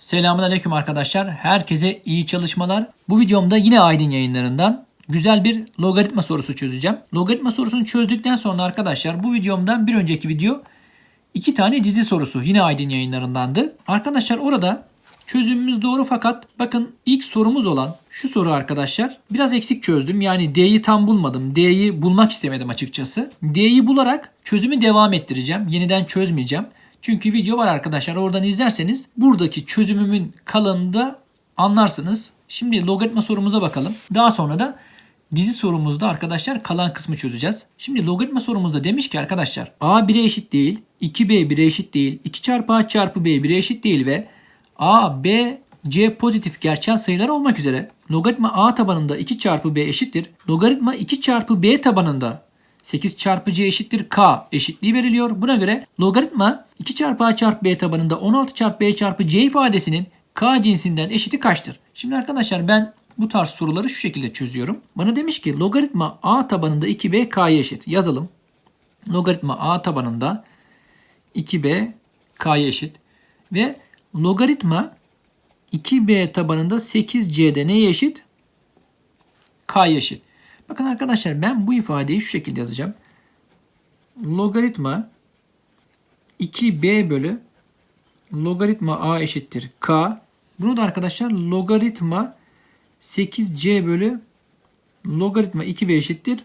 Selamun Aleyküm arkadaşlar. Herkese iyi çalışmalar. Bu videomda yine Aydın yayınlarından güzel bir logaritma sorusu çözeceğim. Logaritma sorusunu çözdükten sonra arkadaşlar bu videomdan bir önceki video iki tane dizi sorusu yine Aydın yayınlarındandı. Arkadaşlar orada çözümümüz doğru fakat bakın ilk sorumuz olan şu soru arkadaşlar biraz eksik çözdüm. Yani D'yi tam bulmadım. D'yi bulmak istemedim açıkçası. D'yi bularak çözümü devam ettireceğim. Yeniden çözmeyeceğim. Çünkü video var arkadaşlar. Oradan izlerseniz buradaki çözümümün kalanını anlarsınız. Şimdi logaritma sorumuza bakalım. Daha sonra da dizi sorumuzda arkadaşlar kalan kısmı çözeceğiz. Şimdi logaritma sorumuzda demiş ki arkadaşlar a 1'e eşit değil, 2b 1'e eşit değil, 2 çarpı a çarpı b 1'e eşit değil ve a, b, c pozitif gerçel sayılar olmak üzere logaritma a tabanında 2 çarpı b eşittir. Logaritma 2 çarpı b tabanında 8 çarpı c eşittir k eşitliği veriliyor. Buna göre logaritma 2 çarpı a çarpı b tabanında 16 çarpı b çarpı c ifadesinin k cinsinden eşiti kaçtır? Şimdi arkadaşlar ben bu tarz soruları şu şekilde çözüyorum. Bana demiş ki logaritma a tabanında 2b k'ya eşit. Yazalım. Logaritma a tabanında 2b k'ya eşit. Ve logaritma 2b tabanında 8c'de neye eşit? k'ya eşit. Bakın arkadaşlar ben bu ifadeyi şu şekilde yazacağım. Logaritma 2b bölü logaritma a eşittir k. Bunu da arkadaşlar logaritma 8c bölü logaritma 2b eşittir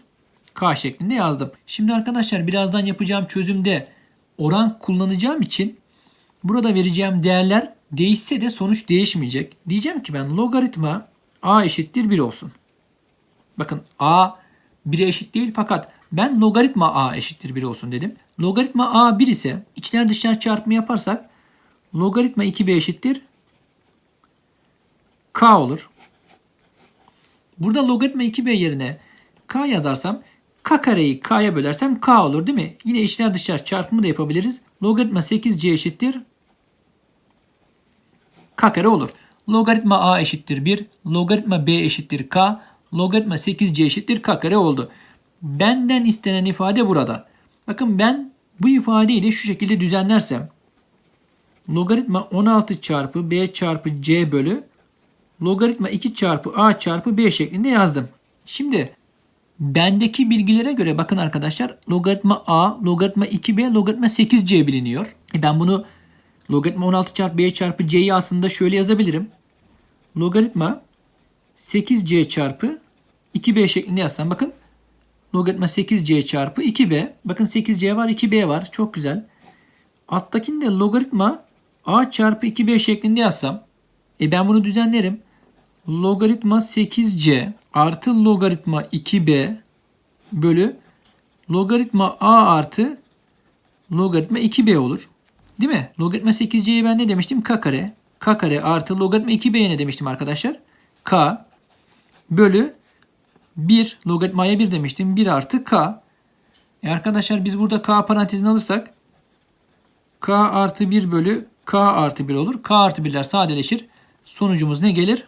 k şeklinde yazdım. Şimdi arkadaşlar birazdan yapacağım çözümde oran kullanacağım için burada vereceğim değerler değişse de sonuç değişmeyecek. Diyeceğim ki ben logaritma a eşittir 1 olsun. Bakın a 1'e eşit değil fakat ben logaritma a eşittir 1 olsun dedim. Logaritma a 1 ise içler dışlar çarpımı yaparsak logaritma 2b eşittir k olur. Burada logaritma 2b yerine k yazarsam k kareyi k'ya bölersem k olur değil mi? Yine içler dışlar çarpımı da yapabiliriz. Logaritma 8c eşittir k kare olur. Logaritma a eşittir 1, logaritma b eşittir k, logaritma 8c eşittir k kare oldu. Benden istenen ifade burada. Bakın ben bu ifadeyi de şu şekilde düzenlersem logaritma 16 çarpı b çarpı c bölü logaritma 2 çarpı a çarpı b şeklinde yazdım. Şimdi bendeki bilgilere göre bakın arkadaşlar logaritma a, logaritma 2b, logaritma 8c biliniyor. E ben bunu logaritma 16 çarpı b çarpı c'yi aslında şöyle yazabilirim. Logaritma 8c çarpı 2b şeklinde yazsam bakın logaritma 8c çarpı 2b. Bakın 8c var 2b var. Çok güzel. Alttakini de logaritma a çarpı 2b şeklinde yazsam. E ben bunu düzenlerim. Logaritma 8c artı logaritma 2b bölü logaritma a artı logaritma 2b olur. Değil mi? Logaritma 8c'ye ben ne demiştim? k kare. k kare artı logaritma 2b'ye ne demiştim arkadaşlar? k bölü 1 logaritmaya 1 demiştim. 1 artı k. E arkadaşlar biz burada k parantezini alırsak k artı 1 bölü k artı 1 olur. k artı 1'ler sadeleşir. Sonucumuz ne gelir?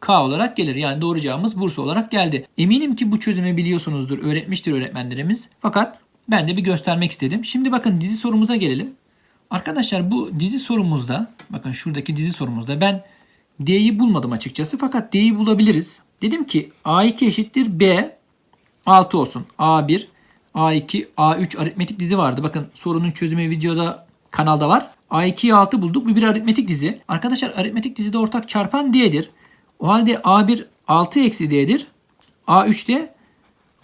K olarak gelir. Yani doğru cevabımız Bursa olarak geldi. Eminim ki bu çözümü biliyorsunuzdur. Öğretmiştir öğretmenlerimiz. Fakat ben de bir göstermek istedim. Şimdi bakın dizi sorumuza gelelim. Arkadaşlar bu dizi sorumuzda bakın şuradaki dizi sorumuzda ben D'yi bulmadım açıkçası. Fakat D'yi bulabiliriz. Dedim ki A2 eşittir B 6 olsun. A1, A2, A3 aritmetik dizi vardı. Bakın sorunun çözümü videoda kanalda var. A2'yi 6 bulduk. Bu bir aritmetik dizi. Arkadaşlar aritmetik dizide ortak çarpan D'dir. O halde A1 6 eksi D'dir. A3 de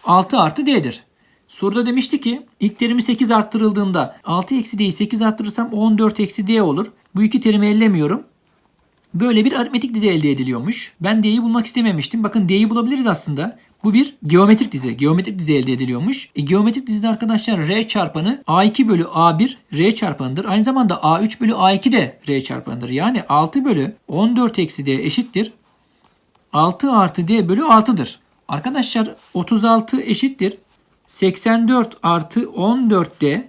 6 artı D'dir. Soruda demişti ki ilk terimi 8 arttırıldığında 6 eksi D'yi 8 arttırırsam 14 eksi D olur. Bu iki terimi ellemiyorum. Böyle bir aritmetik dizi elde ediliyormuş. Ben D'yi bulmak istememiştim. Bakın D'yi bulabiliriz aslında. Bu bir geometrik dizi. Geometrik dizi elde ediliyormuş. E, geometrik dizide arkadaşlar R çarpanı A2 bölü A1 R çarpanıdır. Aynı zamanda A3 bölü A2 de R çarpanıdır. Yani 6 bölü 14 eksi D eşittir. 6 artı D bölü 6'dır. Arkadaşlar 36 eşittir. 84 artı 14D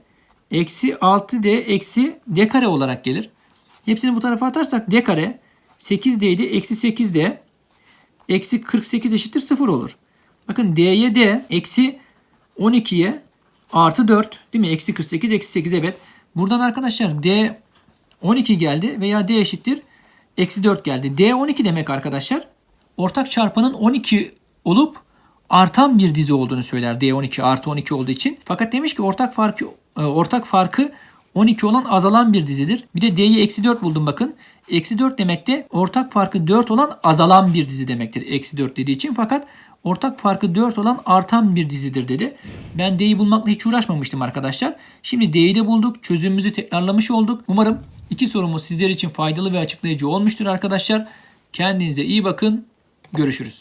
eksi 6D eksi D kare olarak gelir. Hepsini bu tarafa atarsak D kare 8D'ydi. Eksi 8D eksi 48 eşittir 0 olur. Bakın D'ye D eksi 12'ye artı 4 değil mi? Eksi 48 eksi 8 evet. Buradan arkadaşlar D 12 geldi veya D eşittir Eksi 4 geldi. D 12 demek arkadaşlar. Ortak çarpanın 12 olup artan bir dizi olduğunu söyler. D 12 artı 12 olduğu için. Fakat demiş ki ortak farkı e, ortak farkı 12 olan azalan bir dizidir. Bir de D'yi eksi 4 buldum bakın. Eksi 4 demek de ortak farkı 4 olan azalan bir dizi demektir. Eksi 4 dediği için. Fakat ortak farkı 4 olan artan bir dizidir dedi. Ben D'yi bulmakla hiç uğraşmamıştım arkadaşlar. Şimdi D'yi de bulduk. Çözümümüzü tekrarlamış olduk. Umarım iki sorumuz sizler için faydalı ve açıklayıcı olmuştur arkadaşlar. Kendinize iyi bakın. Görüşürüz.